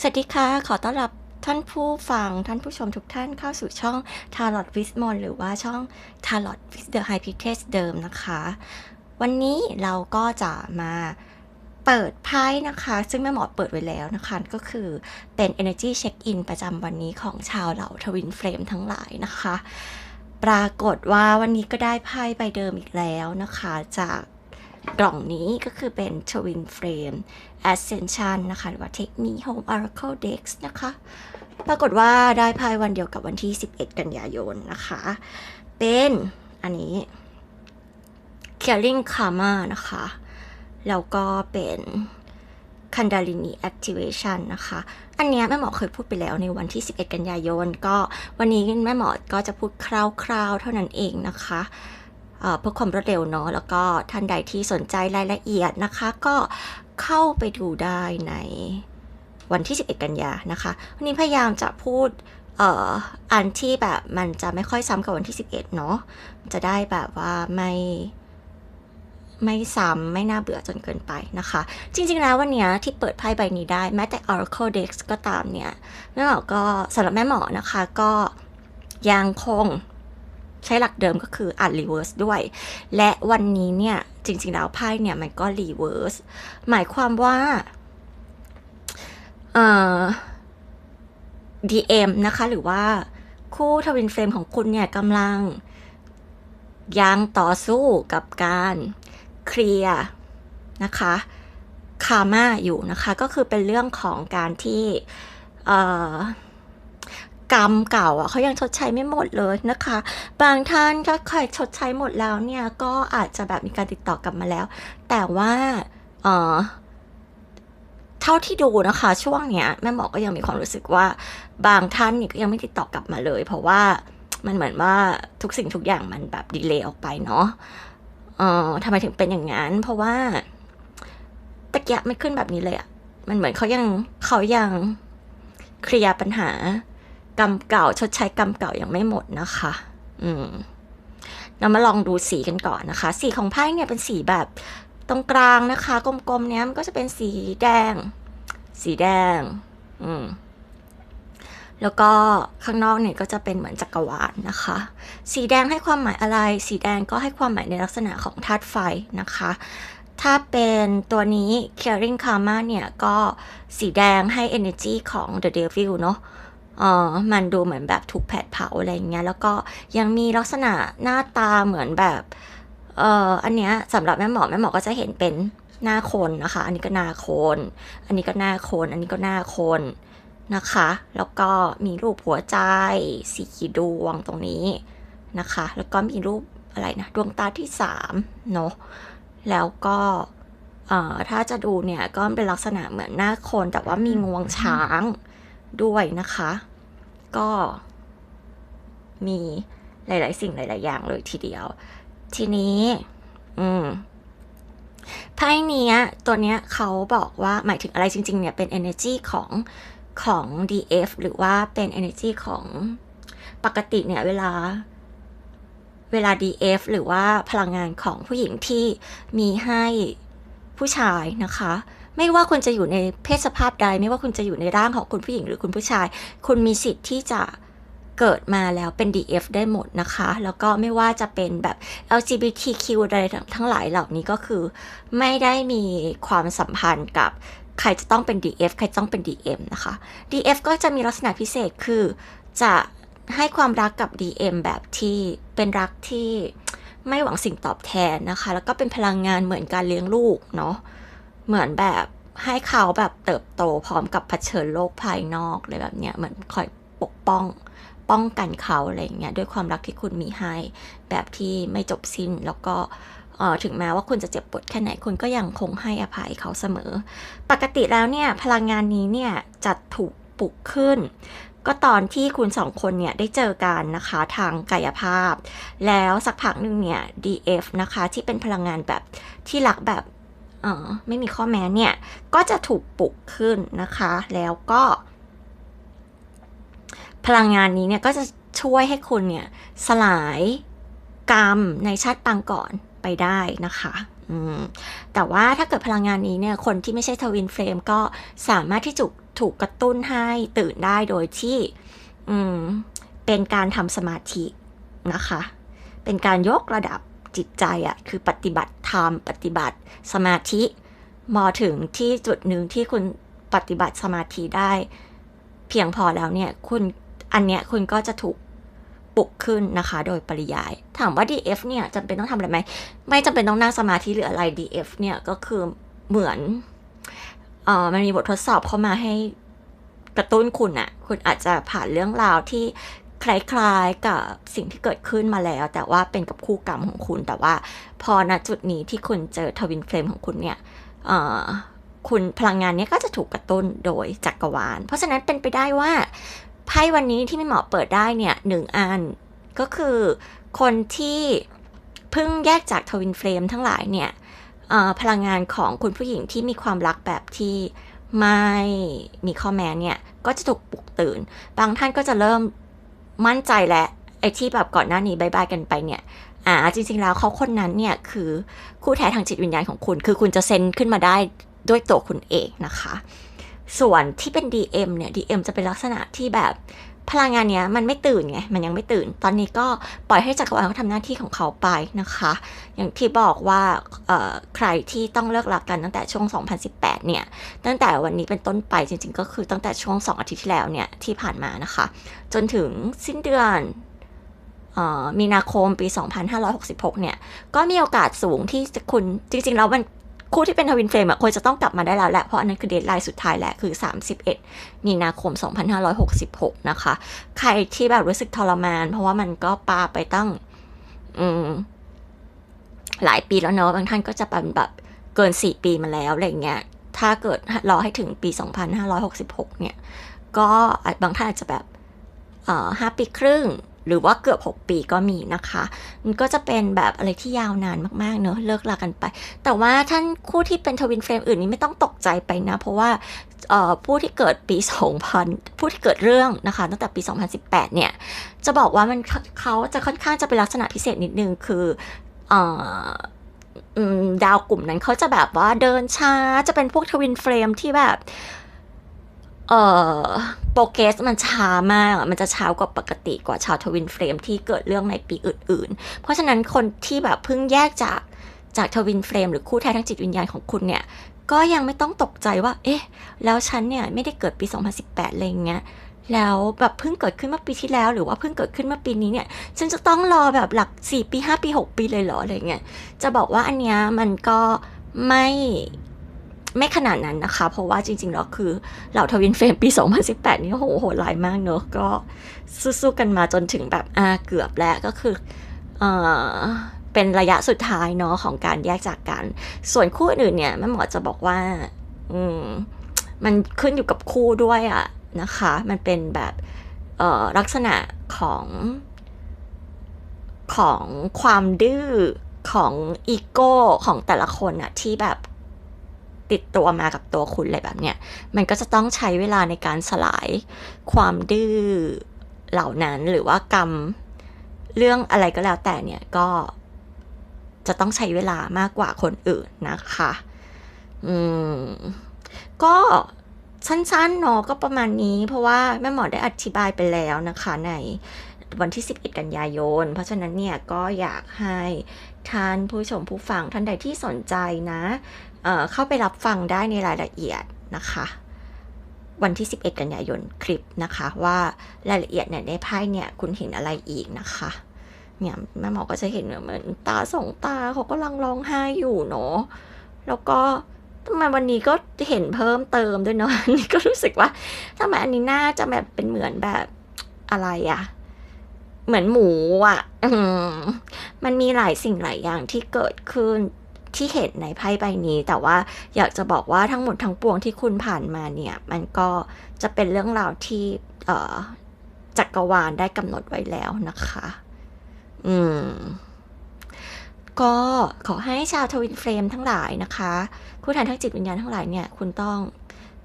สวัสดีค่ะ ขอต้อนรับท่านผู้ฟังท่านผู้ชมทุกท่านเข้าสู่ช่อง Tarot w i s m o n หรือว่าช่อง Tarot with the High Priestess เดิมนะคะ วันนี้เราก็จะมาเปิดไพ่นะคะ ซึ่งแม่หมอเปิดไว้แล้วนะคะ ก็คือเป็น Energy Check In ประจำวันนี้ของชาวเหล่าทวินเฟรมทั้งหลายนะคะ ปรากฏว่าวันนี้ก็ได้ไพ่ใบเดิมอีกแล้วนะคะ จาก กล่องนี้ก็คือเป็น Twin Frame Ascension นะคะ หรือว่า Take Me Home Oracle Dex นะคะ ปรากฏว่าได้ไพ่วันเดียวกับวันที่ 11 กันยายนนะคะ เป็นอันนี้ Caring Karma นะคะ แล้วก็เป็น Kundalini Activation นะคะ อันนี้แม่หมอเคยพูดไปแล้วในวันที่ 11 กันยายน ก็วันนี้แม่หมอก็จะพูดคร่าวๆเท่านั้นเองนะคะ เพื่อความรวดเร็วเนาะแล้วก็ท่านใดที่สนใจรายละเอียดนะคะ ก็เข้าไปดูได้ในวันที่ 11 กันยานะคะ วันนี้พยายามจะพูดเอ่ออันที่แบบมันจะไม่ค่อยซ้ำกับวันที่ 11 เนาะจะได้แบบว่าไม่ไม่ซ้ำไม่น่าเบื่อจนเกินไปนะคะ จริงๆแล้ววันนี้ที่เปิดไพ่ใบนี้ได้ แม้แต่ Oracle Dex ก็ตามเนี่ยแม่หมอก็สำหรับแม่หมอนะคะก็ยังคง ใช้หลักเดิมก็คืออ่านรีเวิร์สด้วย และวันนี้เนี่ย จริง ๆ แล้วไพ่เนี่ยมันก็รีเวิร์สหมายความว่าเอ่อ DM นะคะ หรือว่าคู่ทวินเฟรมของคุณเนี่ยกำลังยังต่อสู้กับการเคลียร์นะคะคาม่าอยู่นะคะ ก็คือเป็นเรื่องของการที่ เอ่อ กรรมเก่าอะเขายังชดใช้ไม่หมดเลยนะคะ บางท่านถ้าใครชดใช้หมดแล้วเนี่ยก็อาจจะแบบมีการติดต่อกลับมาแล้ว แต่ว่าเอ่อเท่าที่ดูนะคะ ช่วงเนี้ยแม่หมอก็ยังมีความรู้สึกว่า บางท่านนี่ก็ยังไม่ติดต่อกลับมาเลย เพราะว่ามันเหมือนว่าทุกสิ่งทุกอย่างมันแบบดีเลย์ออกไปเนาะเอ่อทำไมถึงเป็นอย่างนั้น เพราะว่าตะเกียบไม่ขึ้นแบบนี้เลยอะมันเหมือนเขายังเขายังเคลียร์ปัญหา กรรมเก่าชดใช้กรรมเก่ายังไม่หมดนะคะ อืมเรามาลองดูสีกันก่อนนะคะ สีของไพ่เนี่ยเป็นสีแบบตรงกลางนะคะ กลมๆเนี้ยมันก็จะเป็นสีแดง สีแดง อืมแล้วก็ข้างนอกเนี่ยก็จะเป็นเหมือนจักรวาลนะคะ สีแดงให้ความหมายอะไร สีแดงก็ให้ความหมายในลักษณะของธาตุไฟนะคะ ถ้าเป็นตัวนี้ caring karma เนี่ยก็สีแดงให้ energy ของ the devil เนาะ เออมันดูเหมือนแบบถูกแผดเผาอะไรอย่างเงี้ย แล้วก็ยังมีลักษณะหน้าตาเหมือนแบบเอ่ออันเนี้ยสำหรับแม่หมอแม่หมอก็จะเห็นเป็นหน้าคนนะคะ อันนี้ก็หน้าคน อันนี้ก็หน้าคน อันนี้ก็หน้าคนนะคะ แล้วก็มีรูปหัวใจสีดวงตรงนี้นะคะ แล้วก็มีรูปอะไรนะดวงตาที่สามเนาะ แล้วก็เอ่อถ้าจะดูเนี่ยก็เป็นลักษณะเหมือนหน้าคนแต่ว่ามีงวงช้าง ด้วยนะคะ ก็มีหลาย ๆ สิ่งหลาย ๆ อย่างเลยทีเดียว ทีนี้ อืมไพ่เนี้ย ตัวเนี้ยเขาบอกว่าหมายถึงอะไรจริง ๆ เนี่ย เป็น energy ของของ DF หรือว่าเป็น energy ของปกติเนี่ย เวลา เวลา DF หรือว่าพลังงานของผู้หญิงที่มีให้ผู้ชายนะคะ ไม่ว่าคุณจะอยู่ในเพศสภาพใด ไม่ว่าคุณจะอยู่ในร่างของคุณผู้หญิงหรือคุณผู้ชาย คุณมีสิทธิ์ที่จะเกิดมาแล้วเป็น DF ได้หมดนะคะ แล้วก็ไม่ว่าจะเป็นแบบ LGBTQ อะไรทั้งหลายเหล่านี้ก็คือ ไม่ได้มีความสัมพันธ์กับใครจะต้องเป็น DF ใครต้องเป็น DM นะคะ DF ก็จะมีลักษณะพิเศษคือจะให้ความรักกับ DM แบบที่เป็นรักที่ไม่หวังสิ่งตอบแทนนะคะ แล้วก็เป็นพลังงานเหมือนการเลี้ยงลูกเนาะ เหมือนแบบให้เขาแบบเติบโตพร้อมกับเผชิญโลกภายนอกเลยแบบเนี้ยเหมือนคอยปกป้องป้องกันเขาอะไรเงี้ยด้วยความรักที่คุณมีให้ แบบที่ไม่จบสิ้นแล้วก็เออถึงแม้ว่าคุณจะเจ็บปวดแค่ไหนคุณก็ยังคงให้อภัยเขาเสมอ ปกติแล้วเนี่ยพลังงานนี้เนี่ยจะถูกปลุกขึ้น ก็ตอนที่คุณสองคนเนี่ยได้เจอกันนะคะทางกายภาพ แล้วสักพักหนึ่งเนี่ย DF นะคะที่เป็นพลังงานแบบที่รักแบบ ไม่มีข้อแม้เนี่ย ก็จะถูกปลุกขึ้นนะคะ แล้วก็ พลังงานนี้เนี่ยก็จะช่วยให้คุณเนี่ย สลายกรรมในชาติปางก่อนไปได้นะคะแต่ว่าถ้าเกิดพลังงานนี้เนี่ย คนที่ไม่ใช่ทวินเฟรมก็สามารถที่จะถูกกระตุ้นให้ตื่นได้โดยที่เป็นการทำสมาธินะคะ เป็นการยกระดับ จิตใจอะคือปฏิบัติธรรมปฏิบัติสมาธิมอถึงที่จุดหนึ่งที่คุณปฏิบัติสมาธิได้ เพียงพอแล้วเนี่ยคุณอันเนี้ยคุณก็จะถูกปลุกขึ้นนะคะ โดยปริยาย ถามว่า DF เนี่ยจำเป็นต้องทำอะไรไหมไม่จำเป็นต้องนั่งสมาธิหรืออะไร DF เนี่ยก็คือเหมือนเอ่อมันมีบททดสอบเข้ามาให้กระตุ้นคุณอะคุณอาจจะผ่านเรื่องราวที่ คล้ายๆกับสิ่งที่เกิดขึ้นมาแล้ว แต่ว่าเป็นกับคู่กรรมของคุณ แต่ว่าพอณจุดนี้ที่คุณเจอทวินเฟลมของคุณเนี่ยคุณพลังงานเนี้ยก็จะถูกกระตุ้นโดยจักรวาล เพราะฉะนั้นเป็นไปได้ว่าไพ่วันนี้ที่ไม่เหมาะเปิดได้เนี่ยหนึ่งอันก็คือคนที่เพิ่งแยกจากทวินเฟลมทั้งหลายเนี่ยพลังงานของคุณผู้หญิงที่มีความรักแบบที่ไม่มีข้อแม้เนี่ย ก็จะถูกปลุกตื่น บางท่านก็จะเริ่ม มั่นใจและไอ้ที่แบบก่อนหน้านี้บายบายกันไปเนี่ย อ่า จริง ๆ แล้วเขาคนนั้นเนี่ยคือคู่แท้ทางจิตวิญญาณของคุณ คือคุณจะเซนขึ้นมาได้ด้วยตัวคุณเองนะคะ ส่วนที่เป็น DM เนี่ย DM จะเป็นลักษณะที่แบบ พลังงานเนี้ยมันไม่ตื่นไง มันยังไม่ตื่น ตอนนี้ก็ปล่อยให้จักรวาลเขาทำหน้าที่ของเขาไปนะคะ อย่างที่บอกว่าใครที่ต้องเลิกรักกันตั้งแต่ช่วง 2018 เนี่ย ตั้งแต่วันนี้เป็นต้นไปจริง ๆ ก็คือตั้งแต่ช่วง 2 อาทิตย์ที่แล้วเนี่ยที่ผ่านมานะคะ จนถึงสิ้นเดือนมีนาคมปี 2566 เนี่ย ก็มีโอกาสสูงที่จะคุณจริง ๆ แล้วมัน คู่ที่เป็นทวินเฟรมอะควรจะต้องกลับมาได้แล้วแหละ เพราะอันนั้นคือเดทไลน์สุดท้ายแหละคือ 31 มีนาคม 2566 นะคะ ใครที่แบบรู้สึกทรมาน เพราะว่ามันก็ปาไปตั้งอืมหลายปีแล้วเนอะบางท่านก็จะเป็นแบบเกิน 4 ปีมาแล้วอะไรเงี้ยถ้าเกิดรอให้ถึงปี 2566 เนี่ย ก็บางท่านอาจจะแบบห้าปีครึ่ง หรือว่าเกือบ 6 ปีก็มีนะคะ มันก็จะเป็นแบบอะไรที่ยาวนานมากๆเนอะเลิกลากันไป แต่ว่าท่านคู่ที่เป็นทวินเฟรมอื่นนี้ไม่ต้องตกใจไปนะ เพราะว่าผู้ที่เกิดปี 2000 ผู้ที่เกิดเรื่องนะคะ ตั้งแต่ปี 2018 เนี่ย จะบอกว่ามันเขาจะค่อนข้างจะเป็นลักษณะพิเศษนิดนึงคือดาวกลุ่มนั้นเขาจะแบบว่าเดินช้า จะเป็นพวกทวินเฟรมที่แบบ เอ่อโปรเกรสมันช้ามาก มันจะช้ากว่าปกติกว่าชาวทวินเฟรมที่เกิดเรื่องในปีอื่น ๆ เพราะฉะนั้นคนที่แบบเพิ่งแยกจากจากทวินเฟรมหรือคู่แท้ทั้งจิตวิญญาณของคุณเนี่ย ก็ยังไม่ต้องตกใจว่า เอ๊ะ แล้วฉันเนี่ยไม่ได้เกิดปี 2018อะไรเงี้ยแล้วแบบเพิ่งเกิดขึ้นเมื่อปีที่แล้ว หรือว่าเพิ่งเกิดขึ้นเมื่อปีนี้เนี่ยฉันจะต้องรอแบบหลัก 4 ปี 5 ปี 6 ปีเลยเหรออะไรเงี้ยจะบอกว่าอันเนี้ยมันก็ไม่ ไม่ขนาดนั้นนะคะ เพราะว่าจริงๆแล้วคือเหล่าทวินเฟรมปี 2018 นี่โหโหหลายมากเนอะก็สู้ๆกันมาจนถึงแบบอ่าเกือบแล้วก็คือเออเป็นระยะสุดท้ายเนาะของการแยกจากกัน ส่วนคู่อื่นเนี่ยแม่หมอจะบอกว่า อืมมันขึ้นอยู่กับคู่ด้วยอะนะคะ มันเป็นแบบเออลักษณะของของความดื้อของอีโก้ของแต่ละคนอะที่แบบ ติดตัวมากับตัวคุณอะไรแบบเนี้ย มันก็จะต้องใช้เวลาในการสลายความดื้อเหล่านั้นหรือว่ากรรมเรื่องอะไรก็แล้วแต่เนี่ยก็จะต้องใช้เวลามากกว่าคนอื่นนะคะ อืม ก็สั้นๆเนาะก็ประมาณนี้ เพราะว่าแม่หมอได้อธิบายไปแล้วนะคะในวันที่ 11 กันยายน เพราะฉะนั้นเนี่ยก็อยากให้ท่านผู้ชมผู้ฟังท่านใดที่สนใจนะ เข้าไปรับฟังได้ในรายละเอียดนะคะ วันที่ 11 กันยายนคลิปนะคะ ว่ารายละเอียดเนี่ยในไพ่เนี่ยคุณเห็นอะไรอีกนะคะเนี่ยแม่หมอก็จะเห็นเหมือนตาสองตาเขาก็ลังร้องไห้อยู่เนาะแล้วก็ทำไมวันนี้ก็เห็นเพิ่มเติมด้วยเนาะนี่ก็รู้สึกว่าทำไมอันนี้น่าจะแบบเป็นเหมือนแบบอะไรอะเหมือนหมูอะ่ะมันมีหลายสิ่งหลายอย่างที่เกิดขึ้น ที่เห็นในไพ่ใบนี้ แต่ว่าอยากจะบอกว่าทั้งหมดทั้งปวงที่คุณผ่านมาเนี่ย มันก็จะเป็นเรื่องราวที่จักรวาลได้กำหนดไว้แล้วนะคะ อืม ก็ขอให้ชาวทวินเฟรมทั้งหลายนะคะคู่แทนทั้งจิตวิญญาณทั้งหลายเนี่ย คุณต้อง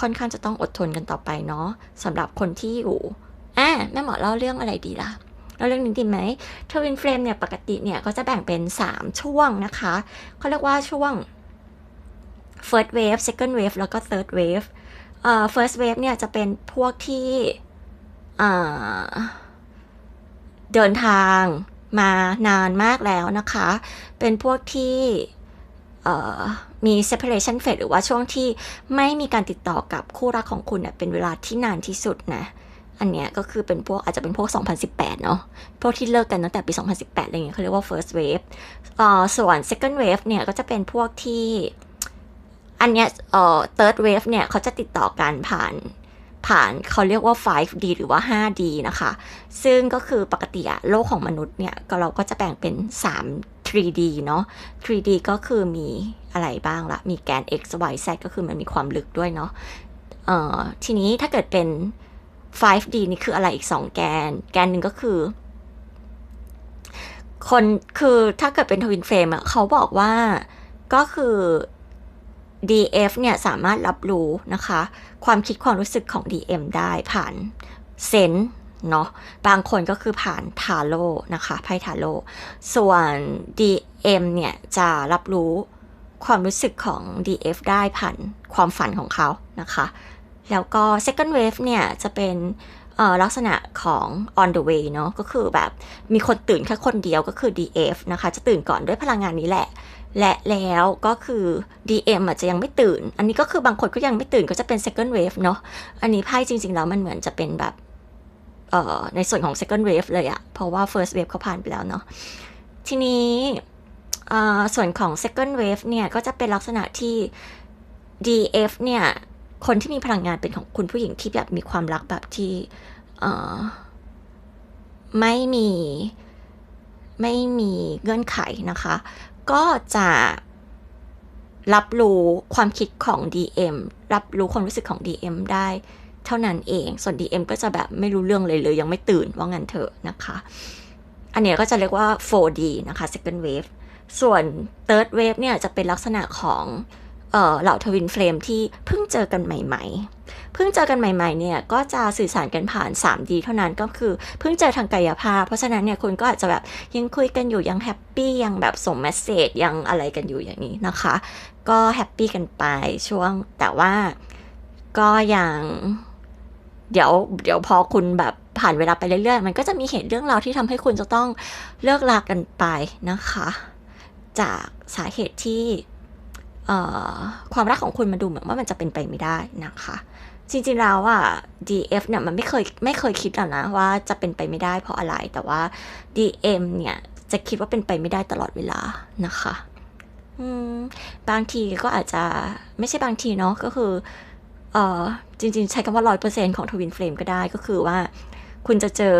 ค่อนข้างจะต้องอดทนกันต่อไปเนาะสำหรับคนที่อยู่อะแม่หมอเล่าเรื่องอะไรดีล่ะ แล้วเรื่องนี้ดีไหมทวินเฟรมเนี่ยปกติเนี่ยก็จะแบ่งเป็น 3 ช่วงนะคะเขาเรียกว่าช่วง first wave second wave แล้วก็ third wave เอ่อ first wave เนี่ยจะเป็นพวกที่เดินทางมานานมากแล้วนะคะ เป็นพวกที่มี separation phase หรือว่าช่วงที่ไม่มีการติดต่อกับคู่รักของคุณเเป็นเวลาที่นานที่สุดนะ อันเนี้ยก็คือเป็นพวกอาจจะเป็นพวก 2018 เนาะพวกที่เลิกกันตั้งแต่ปี 2018 อะไรเงี้ยเขาเรียกว่า first wave อ่อส่วน second wave เนี่ยก็จะเป็นพวกที่ อันเนี้ยเอ่อ third wave เนี่ยเขาจะติดต่อกันผ่านผ่านเขาเรียกว่า 5D หรือว่า 5D นะคะ ซึ่งก็คือปกติอะโลกของมนุษย์เนี่ยก็เราก็จะแบ่งเป็น 3 3D เนาะ 3D ก็คือมีอะไรบ้างละมีแกน x y z ก็คือมันมีความลึกด้วยเนาะเอ่อทีนี้ถ้าเกิดเป็น 5D นี่คืออะไรอีก 2 แกน แกนหนึ่งก็คือ คนคือถ้าเกิดเป็นทวินเฟรมอะเขาบอกว่าก็คือ DF เนี่ยสามารถรับรู้นะคะ ความคิดความรู้สึกของ DM ได้ผ่านเซนเนาะบางคนก็คือผ่านทาโร่นะคะไพ่ทาโร่ส่วน DM เนี่ยจะรับรู้ความรู้สึกของ DF ได้ผ่านความฝันของเขานะคะ แล้วก็ second wave เนี่ยจะเป็นลักษณะของ on the way เนาะก็คือแบบมีคนตื่นแค่คนเดียวก็คือ DF นะคะ จะตื่นก่อนด้วยพลังงานนี้แหละ และแล้วก็คือ DM อาจจะยังไม่ตื่น อันนี้ก็คือบางคนก็ยังไม่ตื่นก็จะเป็น second wave เนาะอันนี้ไพ่จริง ๆ แล้วมันเหมือนจะเป็นแบบเในส่วนของ second wave เลยอะเพราะว่า first wave เขาผ่านไปแล้วเนาะทีนี้ส่วนของ second wave เนี่ยก็จะเป็นลักษณะที่ DF เนี่ย คนที่มีพลังงานเป็นของคุณผู้หญิงที่แบบมีความรักแบบที่เออไม่มีไม่มีเงื่อนไขนะคะ ก็จะรับรู้ความคิดของ DM รับรู้ความรู้สึกของ DM ได้เท่านั้นเอง ส่วน DM ก็จะแบบไม่รู้เรื่องเลยเลยยังไม่ตื่นว่างั้นเถอะนะคะ อันนี้ก็จะเรียกว่า 4D นะคะ second wave ส่วน third wave เนี่ยจะเป็นลักษณะของ เหล่าทวินเฟลมที่เพิ่งเจอกันใหม่ ๆ เพิ่งเจอกันใหม่ๆเนี่ยก็จะสื่อสารกันผ่าน 3D เท่านั้นก็คือเพิ่งเจอทางกายภาพ เพราะฉะนั้นเนี่ยคุณก็อาจจะแบบยังคุยกันอยู่ยังแฮปปี้ยังแบบส่งเมสเซจยังอะไรกันอยู่อย่างนี้นะคะ ก็แฮปปี้กันไปช่วงแต่ว่าก็ยังเดี๋ยวเดี๋ยวพอคุณแบบผ่านเวลาไปเรื่อยๆ มันก็จะมีเหตุเรื่องราวที่ทำให้คุณจะต้องเลิกลากันไปนะคะ จากสาเหตุที่ ความรักของคุณมาดูเหมือนว่ามันจะเป็นไปไม่ได้นะคะ จริงๆแล้วอะ DF เนี่ยมันไม่เคยไม่เคยคิดหรอกนะว่าจะเป็นไปไม่ได้เพราะอะไร แต่ว่า DM เนี่ยจะคิดว่าเป็นไปไม่ได้ตลอดเวลานะคะบางทีก็อาจจะไม่ใช่บางทีเนาะก็คือเออจริง ๆ ใช้คำว่าร้อยเปอร์เซ็นของทวินเฟลมก็ได้ก็คือว่า คุณจะเจอ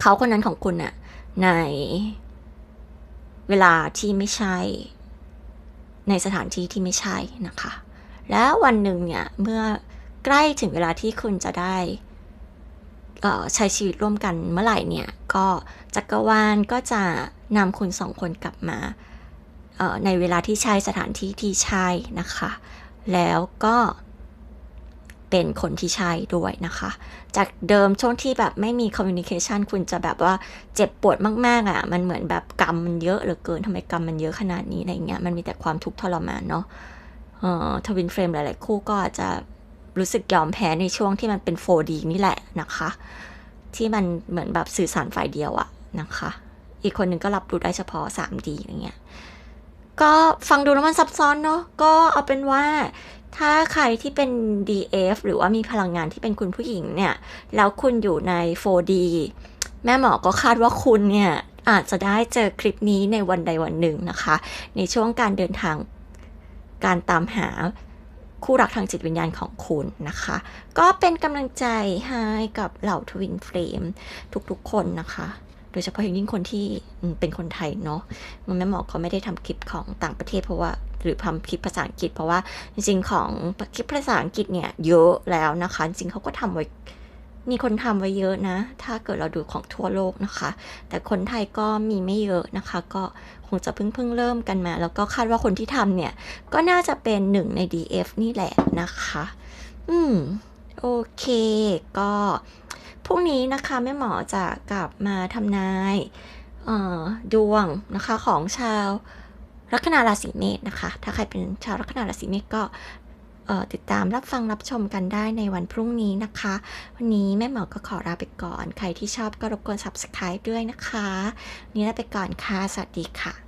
เขาคนนั้นของคุณน่ะในเวลาที่ไม่ใช่ ในสถานที่ที่ไม่ใช่นะคะ แล้ววันหนึ่งเนี่ยเมื่อใกล้ถึงเวลาที่คุณจะได้ใช้ชีวิตร่วมกันเมื่อไหร่เนี่ยก็จักรวาลก็จะนำคุณสองคนกลับมาในเวลาที่ใช่สถานที่ที่ใช่นะคะ แล้วก็ เป็นคนที่ใช่ด้วยนะคะ จากเดิมช่วงที่แบบไม่มีคอมมิวนิเคชันคุณจะแบบว่าเจ็บปวดมากๆอะ่ะ มันเหมือนแบบกรรมมันเยอะเหลือเกินทำไมกรรมมันเยอะขนาดนี้อะไรเงี้ย มันมีแต่ความทุกข์ทรมานเนาะเอ่อทวินเฟรมหลายๆ คู่ก็อาจจะรู้สึกยอมแพ้ในช่วงที่มันเป็น 4D นี่แหละนะคะ ที่มันเหมือนแบบสื่อสารฝ่ายเดียวอะนะคะ อีกคนหนึ่งก็รับรู้ได้เฉพาะ 3D อะไรเงี้ยก็ฟังดูแล้วมันซับซ้อนเนาะก็เอาเป็นว่า ถ้าใครที่เป็น DF หรือว่ามีพลังงานที่เป็นคุณผู้หญิงเนี่ย แล้วคุณอยู่ใน 4D แม่หมอก็คาดว่าคุณเนี่ย อาจจะได้เจอคลิปนี้ในวันใดวันหนึ่งนะคะ ในช่วงการเดินทางการตามหาคู่รักทางจิตวิญญาณของคุณนะคะ ก็เป็นกำลังใจให้กับเหล่าทวินเฟรมทุกๆคนนะคะ โดยเฉพาะอย่างยิ่งคนที่เป็นคนไทยเนาะมันแม่หมอก็ไม่ได้ทำคลิปของต่างประเทศเพราะว่าหรือทำคลิปภาษาอังกฤษ เพราะว่าจริงๆของคลิปภาษาอังกฤษเนี่ยเยอะแล้วนะคะ จริงเขาก็ทำไว้มีคนทำไว้เยอะนะ ถ้าเกิดเราดูของทั่วโลกนะคะ แต่คนไทยก็มีไม่เยอะนะคะ ก็คงจะเพิ่งเพิ่งเริ่มกันมา แล้วก็คาดว่าคนที่ทำเนี่ย ก็น่าจะเป็นหนึ่งใน DF นี่แหละนะคะ อืม โอเค ก็ พรุ่งนี้นะคะแม่หมอจะกลับมาทำนายดวงนะคะของชาวลัคนาราศีเมษนะคะ ถ้าใครเป็นชาวลัคนาราศีเมษก็ติดตามรับฟังรับชมกันได้ในวันพรุ่งนี้นะคะ วันนี้แม่หมอก็ขอลาไปก่อน ใครที่ชอบก็รบกวน subscribe ด้วยนะคะนนี้ลาไปก่อนค่ะ สวัสดีค่ะ